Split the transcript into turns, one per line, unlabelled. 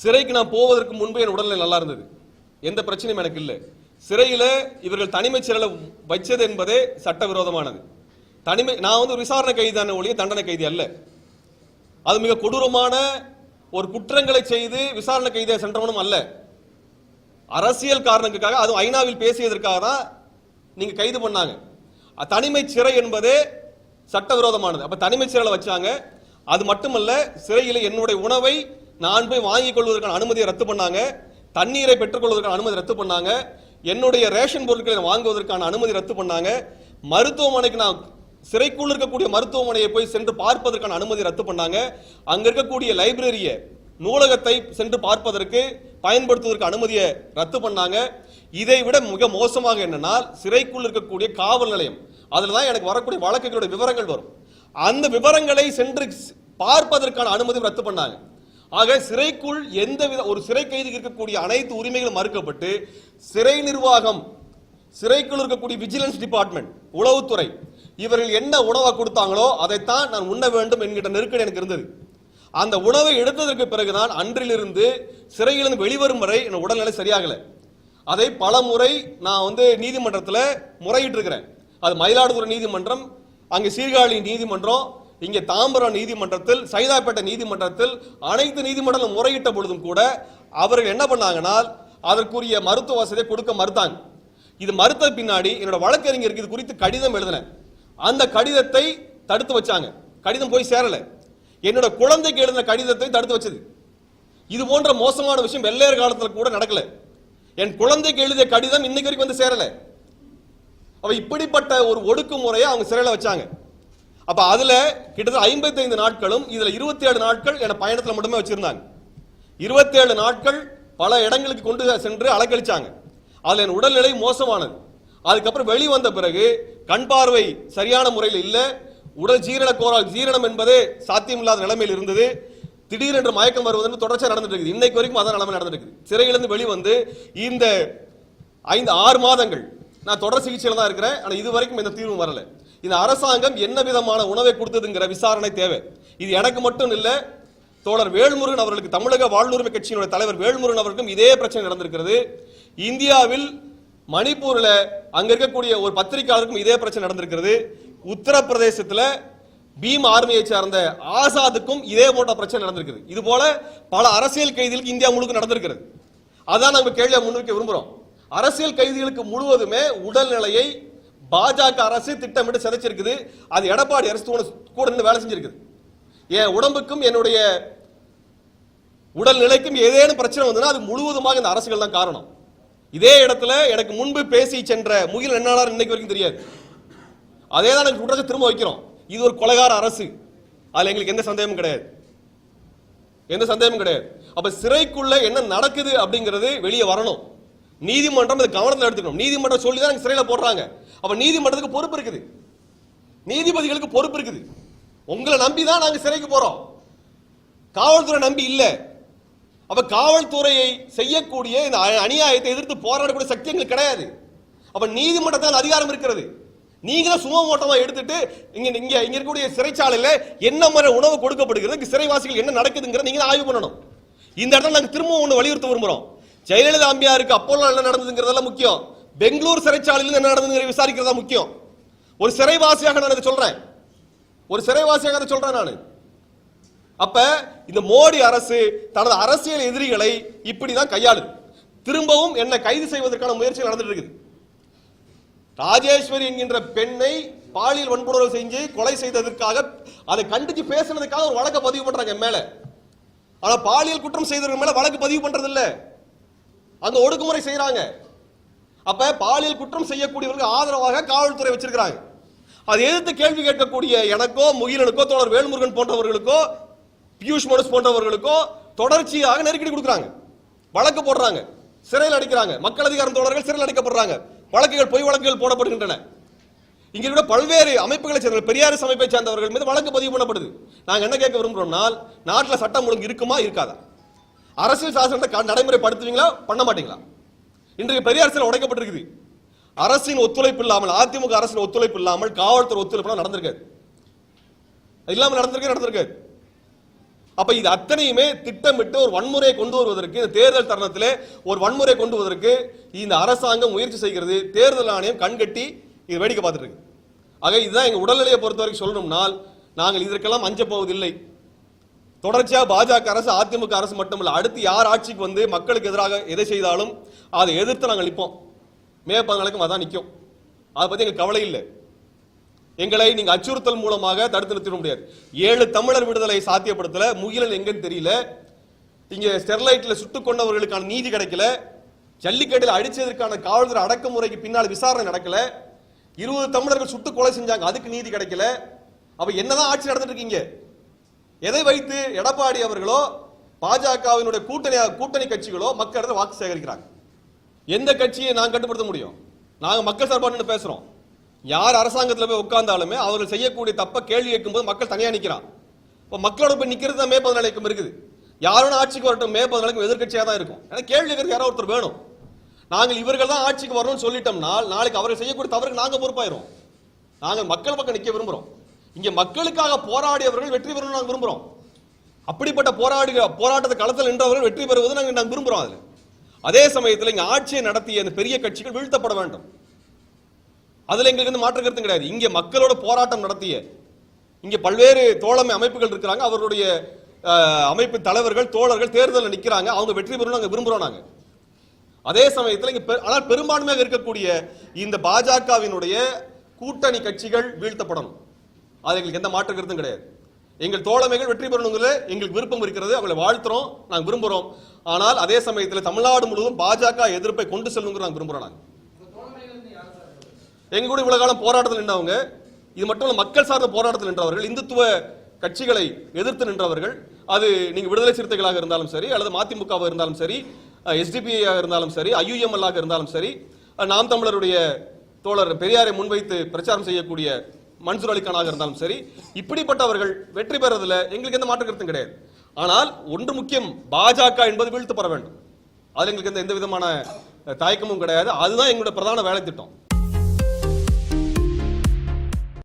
சிறைக்கு நான் போவதற்கு முன்பு என் உடல்நிலை நல்லா இருந்தது. எந்த பிரச்சனையும் எனக்கு இல்லை. சிறையில் இவர்கள் தனிமை சிறையில் வச்சது என்பதே சட்டவிரோதமானது. தனிமை நான் வந்து ஒரு விசாரணை கைதான ஒழிய தண்டனை கைதி அல்ல. அது மிக கொடூரமான ஒரு குற்றங்களை செய்து விசாரணை கைதியாக சென்றவனும் அல்ல. அரசியல் காரணங்களுக்காக அதுவும் ஐநாவில் பேசியதற்காக தான் நீங்க கைது பண்ணாங்க. தனிமை சிறை என்பதே சட்டவிரோதமானது. அப்ப தனிமை சிறையில் வச்சாங்க. அது மட்டுமல்ல சிறையில் என்னுடைய உணவை நான் போய் வாங்கிக் கொள்வதற்கான அனுமதியை ரத்து பண்ணாங்க. தண்ணீரை பெற்றுக்கொள்வதற்கான அனுமதி ரத்து பண்ணாங்க. என்னுடைய ரேஷன் பொருட்களை வாங்குவதற்கான அனுமதி ரத்து பண்ணாங்க. மருத்துவமனைக்கு நான் சிறைக்குள் இருக்கக்கூடிய மருத்துவமனையை போய் சென்று பார்ப்பதற்கான அனுமதி ரத்து பண்ணாங்க. அங்க இருக்கக்கூடிய லைப்ரரியை நூலகத்தை சென்று பார்ப்பதற்கு பயன்படுத்துவதற்கு அனுமதியை ரத்து பண்ணாங்க. இதை விட மிக மோசமாக என்னன்னா சிறைக்குள் இருக்கக்கூடிய காவல் நிலையம் அதில் தான் எனக்கு வரக்கூடிய வழக்குகளுடைய விவரங்கள் வரும். அந்த விவரங்களை சென்று பார்ப்பதற்கான அனுமதி ரத்து பண்ணாங்க. ஆக சிறைக்குள் எந்த வித ஒரு சிறை கைதிக்கு இருக்கக்கூடிய அனைத்து உரிமைகளும் மறுக்கப்பட்டு சிறை நிர்வாகம் சிறைக்குள் இருக்கக்கூடிய விஜிலன்ஸ் டிபார்ட்மெண்ட் உளவுத்துறை இவர்கள் என்ன உணவை கொடுத்தாங்களோ அதைத்தான் நான் உண்ண வேண்டும் என்கிற நெருக்கடி எனக்கு இருந்தது. அந்த உணவை எடுத்ததற்கு பிறகுதான் அன்றிலிருந்து சிறையிலிருந்து வெளிவரும் வரை என் உடல்நிலை சரியாகல. அதை பல முறை நான் வந்து நீதிமன்றத்தில் முறையிட்டு இருக்கிறேன் அது மயிலாடுதுறை நீதிமன்றம் அங்கே சீர்காழி நீதிமன்றம் இங்கே தாம்பரம் நீதிமன்றத்தில் சைதாப்பேட்டை நீதிமன்றத்தில் அனைத்து நீதிமன்றங்களும் முறையிட்ட பொழுதும் கூட அவர்கள் என்ன பண்ணாங்கன்னா அதற்குரிய மருத்துவ வசதியை கொடுக்க மறுத்தாங்க. இது மறுத்த பின்னாடி என்னோட வழக்கறிஞருக்கு இது குறித்து கடிதம் எழுதினேன். அந்த கடிதத்தை தடுத்து வச்சாங்க. கடிதம் போய் சேரல. என்னோட குழந்தைக்கு எழுதின கடிதத்தை தடுத்து வச்சது. இது போன்ற மோசமான விஷயம் வெள்ளையர் காலத்தில் கூட நடக்கல. என் குழந்தைக்கு எழுதிய கடிதம் இன்னைக்கு வரைக்கும் வந்து சேரல. அவ இப்படிப்பட்ட ஒரு ஒடுக்குமுறையை அவங்க சிறையில் வச்சாங்க. அப்ப அதுல கிட்டத்தட்ட 55 நாட்களும் இதுல 27 நாட்கள் என பயணத்துல மட்டுமே வச்சிருந்தாங்க. 27 நாட்கள் பல இடங்களுக்கு கொண்டு சென்று அலக்கழிச்சாங்க அதுல என் உடல்நிலை மோசமானது. அதுக்கப்புறம் வெளி வந்த பிறகு கண் பார்வை சரியான முறையில் இல்லை. உடல் ஜீரண கோரால் ஜீரணம் என்பதே சாத்தியமில்லாத நிலைமையில் இருந்தது. திடீரென்று மயக்கம் வருவது தொடர்ச்சியாக நடந்துட்டு இருக்குது. இன்னைக்கு வரைக்கும் அதான் நிலைமை நடந்துட்டு சிறையிலிருந்து வெளிவந்து இந்த ஐந்து ஆறு மாதங்கள் நான் தொடர் சிகிச்சையில் தான் இருக்கிறேன். ஆனால் இது வரைக்கும் எந்த தீர்வும் வரலை. இந்த அரசாங்கம் என்ன விதமான உணவை கொடுத்ததுங்கிற விசாரணை தேவை. இது எனக்கு மட்டும் இல்லை தோழர் வேல்முருகன் அவர்களுக்கு தமிழக வாழ்வுரிமை கட்சியினுடைய தலைவர் வேல்முருகன் அவர்களுக்கும் இதே பிரச்சனை நடந்திருக்கிறது. இந்தியாவில் மணிப்பூரில் அங்க இருக்கக்கூடிய ஒரு பத்திரிகையாளருக்கும் இதே பிரச்சனை நடந்திருக்கிறது. உத்தரப்பிரதேசத்தில் பீம் ஆர்மியை சார்ந்த ஆசாதுக்கும் இதே போன்ற பிரச்சனை நடந்திருக்குது இது போல பல அரசியல் கைதிகளுக்கு இந்தியா முழுக்க நடந்திருக்கிறது. அதான் நாங்க கேள்வியை முன்வைக்க விரும்புகிறோம் அரசியல் கைதிகளுக்கு முழுவதுமே உடல்நிலையை பாஜக அரசு திட்டமிட்டு சிதைச்சிருக்குது. அது எடப்பாடி அரசு கூட- நின்று வேலை செஞ்சிருக்குது. என் உடம்புக்கும் என்னுடைய உடல்நிலைக்கும் ஏதேனும் பிரச்சனை வந்ததுன்னா அது முழுவதுமாக இந்த அரசுகள் தான் காரணம். இதே இடத்துல எனக்கு முன்பு பேசி சென்ற முகில் என்னாளர் இன்னைக்கு வரைக்கும் தெரியாது. அதே தான் எனக்கு குற்றத்தை திரும்ப வைக்கிறோம். இது ஒரு கொலைகார அரசு. அதுல எங்களுக்கு எந்த சந்தேகமும் கிடையாது. எந்த சந்தேகமும் கிடையாது. அப்ப சிறைக்குள்ள என்ன நடக்குது அப்படிங்கிறது வெளியே வரணும். நீதிமன்றம் இதை கவனத்தில் எடுத்துக்கணும். நீதிமன்றம் சொல்லி தான் சிறையில் போடுறாங்க. அப்போ நீதிமன்றத்துக்கு பொறுப்பு இருக்குது. நீதிபதிகளுக்கு பொறுப்பு இருக்குது. உங்களை நம்பி தான் நாங்கள் சிறைக்கு போகிறோம் காவல்துறை நம்பி இல்லை. அப்போ காவல்துறையை செய்யக்கூடிய இந்த அநியாயத்தை எதிர்த்து போராடக்கூடிய சக்தி எங்களுக்கு கிடையாது. அப்போ நீதிமன்றத்தால் அதிகாரம் இருக்கிறது. நீங்களும் தான் ஓட்டமாக எடுத்துட்டு இங்கே இங்கே இங்கே இருக்கக்கூடிய சிறைச்சாலையில் என்ன மாதிரி உணவு கொடுக்கப்படுகிறது சிறைவாசிகள் என்ன நடக்குதுங்கிறத நீங்கள் ஆய்வு பண்ணணும். இந்த இடத்துல நாங்கள் திரும்பவும் ஒன்று வலியுறுத்த விரும்புகிறோம் ஜெயலலிதா அம்பியாருக்கு அப்போலோ என்ன நடந்ததுங்கிறதெல்லாம் முக்கியம். பெங்களூர் சிறைச்சாலையில் என்ன நடந்ததுங்கிற விசாரிக்கிறதா முக்கியம். ஒரு சிறைவாசியாக நான் இதை சொல்றேன். ஒரு சிறைவாசியாக அதை சொல்றேன் நான். அப்ப இந்த மோடி அரசு தனது அரசியல் எதிரிகளை இப்படி தான் கையாளுது. திரும்பவும் என்னை கைது செய்வதற்கான முயற்சி நடந்துட்டு இருக்குது. ராஜேஸ்வரி என்கின்ற பெண்ணை பாலியல் வன்புணர்வு செஞ்சு கொலை செய்ததற்காக அதை கண்டிச்சு பேசுனதுக்காக ஒரு வழக்கை பதிவு பண்றாங்க மேல. ஆனா பாலியல் குற்றம் செய்தவர்கள் மேல வழக்கு பதிவு பண்றது இல்லை அந்த ஒடுக்குமுறை செய்யறாங்க அப்ப பாலியல் குற்றம் செய்யக்கூடியவர்களுக்கு ஆதரவாக காவல்துறை வச்சிருக்கிறாங்க. அதை எதிர்த்து கேள்வி கேட்கக்கூடிய எனக்கோ முகிலனுக்கோ தொடர் வேல்முருகன் போன்றவர்களுக்கோ பியூஷ் மனுஷ் போன்றவர்களுக்கோ தொடர்ச்சியாக நெருக்கடி கொடுக்குறாங்க. வழக்கு போடுறாங்க. சிறையில் அடிக்கிறாங்க. மக்கள் அதிகாரம் தொடர்கள் சிறையில் அடைக்கப்படுறாங்க. வழக்குகள் பொய் வழக்குகள் போடப்படுகின்றன. இங்க இருக்கிற பல்வேறு அமைப்புகளை சேர்ந்த பெரியார் அமைப்பை சேர்ந்தவர்கள் மீது வழக்கு பதிவு பண்ணப்படுது. நாங்கள் என்ன கேட்க விரும்புகிறோம்னால் நாட்டில் சட்டம் ஒழுங்கு இருக்குமா இருக்காதா? அரசியல் சாசனத்தை நடைமுறைப்படுத்துவீங்களா? பண்ண மாட்டீங்களா? இன்றைக்கு பெரிய அரசியல் உடைக்கப்பட்டிருக்குது. அரசின் ஒத்துழைப்பு இல்லாமல் அதிமுக அரசின் ஒத்துழைப்பு இல்லாமல் காவல்துறை ஒத்துழைப்பு நடந்திருக்காது. இல்லாமல் நடந்திருக்கே நடந்திருக்காது. அப்ப இது அத்தனையுமே திட்டமிட்டு ஒரு வன்முறையை கொண்டு வருவதற்கு இந்த தேர்தல் தருணத்தில் ஒரு வன்முறை கொண்டு வருவதற்கு இந்த அரசாங்கம் முயற்சி செய்கிறது. தேர்தல் ஆணையம் கண்கட்டி இது வேடிக்கை பார்த்துட்டு இருக்கு. ஆக இதுதான் எங்கள் உடல்நிலையை பொறுத்த வரைக்கும் சொல்லணும்னால் நாங்கள் இதற்கெல்லாம் அஞ்ச போவதில்லை தொடர்ச்சியாக பாஜக அரசு அதிமுக அரசு மட்டுமல்ல அடுத்து யார் ஆட்சிக்கு வந்து மக்களுக்கு எதிராக எதை செய்தாலும் அதை எதிர்த்து நாங்கள் நிற்போம். மே பதினாலுக்கும் அதான் நிற்கும் அதை பற்றி எங்களுக்கு கவலை இல்லை. எங்களை நீங்கள் அச்சுறுத்தல் மூலமாக தடுத்து நிறுத்திட முடியாது. ஏழு தமிழர் விடுதலை சாத்தியப்படுத்தல முகிலன் எங்கன்னு தெரியல. இங்கே ஸ்டெர்லைட்டில் சுட்டுக் கொண்டவர்களுக்கான நீதி கிடைக்கல. ஜல்லிக்கட்டில் அடித்ததற்கான காவல்துறை அடக்குமுறைக்கு பின்னால் விசாரணை நடக்கல. இருபது தமிழர்கள் சுட்டு கொலை செஞ்சாங்க அதுக்கு நீதி கிடைக்கல. அப்ப என்னதான் ஆட்சி நடந்துட்டு இருக்கீங்க? எதை வைத்து எடப்பாடி அவர்களோ பாஜகவினுடைய கூட்டணி கூட்டணி கட்சிகளோ மக்களிடம் வாக்கு சேகரிக்கிறாங்க. எந்த கட்சியை நாங்கள் கட்டுப்படுத்த முடியும்? நாங்கள் மக்கள் சார்பா பேசுகிறோம் பேசுறோம். யார் அரசாங்கத்தில் போய் உட்கார்ந்தாலுமே அவர்கள் செய்யக்கூடிய தப்ப கேள்வி கேட்கும்போது மக்கள் தனியாக நிற்கிறான் இப்போ மக்களோட போய் நிற்கிறது தான் மே பதினாலைக்கும் இருக்குது. யாரும் ஆட்சிக்கு வரட்டும் மே பதினாலைக்கும் எதிர்கட்சியாக தான் இருக்கும். ஏன்னா கேள்வி கேட்கறது யாரோ ஒருத்தர் வேணும். நாங்கள் இவர்கள் தான் ஆட்சிக்கு வரணும்னு சொல்லிட்டோம்னா நாளைக்கு அவர்கள் செய்யக்கூடிய தவறுக்கு நாங்கள் பொறுப்பாயிரும். நாங்கள் மக்கள் பக்கம் நிற்க விரும்புகிறோம் இங்க மக்களுக்காக போராடியவர்கள் வெற்றி பெறணும்னு நாங்கள் விரும்புகிறோம் அப்படிப்பட்ட போராடி போராட்டத்தை களத்தில் நின்றவர்கள் வெற்றி பெறுவது நாங்கள் நாங்கள் விரும்புகிறோம் அதில். அதே சமயத்தில் இங்கே ஆட்சியை நடத்திய அந்த பெரிய கட்சிகள் வீழ்த்தப்பட வேண்டும். அதில் எங்களுக்கு வந்து மாற்று கருத்து கிடையாது. இங்கே மக்களோட போராட்டம் நடத்திய இங்கே பல்வேறு தோழமை அமைப்புகள் இருக்கிறாங்க. அவர்களுடைய அமைப்பு தலைவர்கள் தோழர்கள் தேர்தலில் நிற்கிறாங்க அவங்க வெற்றி பெறணும் நாங்கள் விரும்புகிறோம் நாங்கள் அதே சமயத்தில் இங்கே பெ- ஆனால் பெரும்பான்மையாக இருக்கக்கூடிய இந்த பாஜகவினுடைய கூட்டணி கட்சிகள் வீழ்த்தப்படணும். அது எங்களுக்கு எந்த மாற்று கருத்தும் கிடையாது. எங்கள் தோழமைகள் வெற்றி பெறணுங்கிறத எங்களுக்கு விருப்பம் இருக்கிறது. அவங்களை வாழ்த்துறோம். நாங்கள் விரும்புகிறோம் ஆனால் அதே சமயத்தில் தமிழ்நாடு முழுவதும் பாஜக எதிர்ப்பை கொண்டு செல்லுங்கிற நாங்கள் விரும்புறோம் நாங்கள் எங்க கூட இவ்வளவு காலம் போராட்டத்தில் நின்றவங்க இது மட்டும் இல்லை மக்கள் சார்ந்த போராட்டத்தில் நின்றவர்கள் இந்துத்துவ கட்சிகளை எதிர்த்து நின்றவர்கள் அது நீங்கள் விடுதலை சிறுத்தைகளாக இருந்தாலும் சரி அல்லது மதிமுகவாக இருந்தாலும் சரி எஸ்டிபிஐயாக இருந்தாலும் சரி ஐயுஎம்எல்லாக இருந்தாலும் சரி நாம் தமிழருடைய தோழர் பெரியாரை முன்வைத்து பிரச்சாரம் செய்யக்கூடிய மன்சூர் அலிகானாக இருந்தாலும் சரி இப்படிப்பட்டவர்கள் வெற்றி பெறதுல எங்களுக்கு எந்த மாற்று கருத்தும் கிடையாது. ஆனால் ஒன்று முக்கியம் பாஜக என்பது வீழ்த்தப்பட வேண்டும். அது எங்களுக்கு எந்த எந்த விதமான தயக்கமும் கிடையாது. அதுதான் எங்களுடைய பிரதான வேலை திட்டம்.